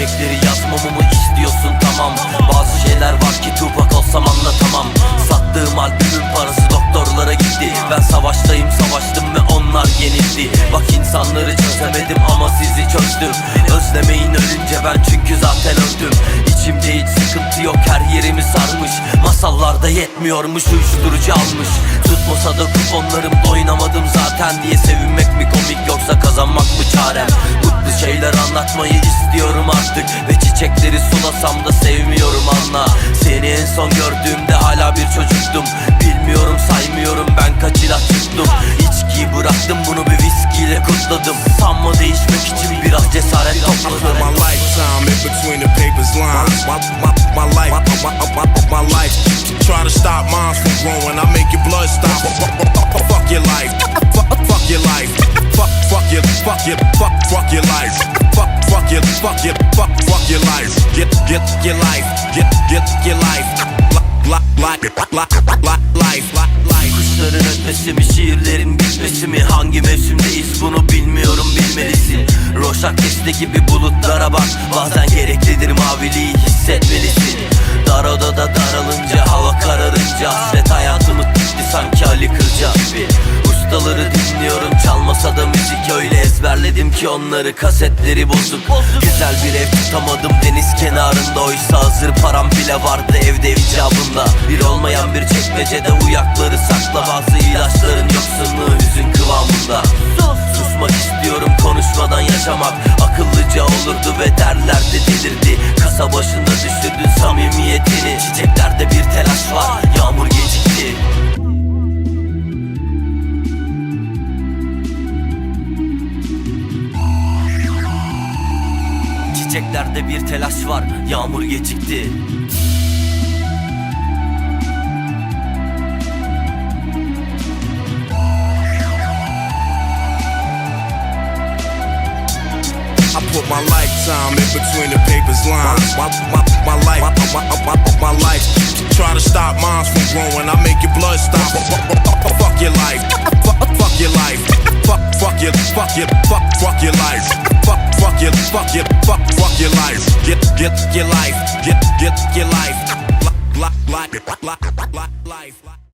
Gerçekleri yazmamamı istiyorsun? Tamam. Bazı şeyler var ki Tupac olsam anlatamam. Sattığım albümün parası doktorlara gitti. Ben savaştayım savaştım ve onlar yenildi. Bak insanları çözemedim ama sizi çözdüm. Özlemeyin ölünce ben çünkü zaten öldüm. İçimde hiç sıkıntı yok her yerimi sarmış. Masallarda yetmiyormuş uyuşturucu almış. Tutmasa da kuponlarım oynamadım zaten diye Sevinmek mi komik yoksa kazanmak mı çarem? Bu şeyler anlatmayı istiyorum artık Ve çiçekleri sulasam da sevmiyorum anla Seni en son gördüğümde hala bir çocuktum Bilmiyorum saymıyorum ben kaç ilaç tuttum İçkiyi bıraktım bunu bir viskiyle kutladım Sanma değişmek için biraz cesaret topladım between the papers lines. My, my, my life, my, my, my, my life. Try to stop minds from growing. I fuck your, fuck, fuck your life. Fuck, fuck your, fuck your, fuck, fuck your life. Get, get your life. Get, get your life. Kuşların ötmesi mi şiirlerin bitmesi mi Hangi mevsimdeyiz bunu bilmiyorum bilmelisin Roşakes'te gibi bulutlara bak Bazen gereklidir maviliği hissetmelisin Dar odada daralınca hava kararınca Hasret hayatımı gitti sanki Ali Kırca gibi Ustaları dinliyorum çalmasa da müzik öyle ezberledim ki onları kasetleri bozuk. Güzel bir ev tutamadım deniz kenarında. Oysa hazır param bile vardı evde icabında. Bir olmayan bir çekmecede uyakları sakla. Bazı ilaçların yoksunluğu hüzün kıvamında. Susmak istiyorum konuşmadan yaşamak Çiçeklerde bir telaş var Yağmur gecikti I put my lifetime in between the papers lines. My, my, my life, my, my, my, my life. Try to stop minds from growing. I make your blood stop. Fuck your life. Fuck, fuck your life. Fuck, fuck your, fuck your, fuck, fuck your life. Fuck your, fuck your, fuck, fuck your life. Get, get your life. Get, get your life. Life, life, life, life, life.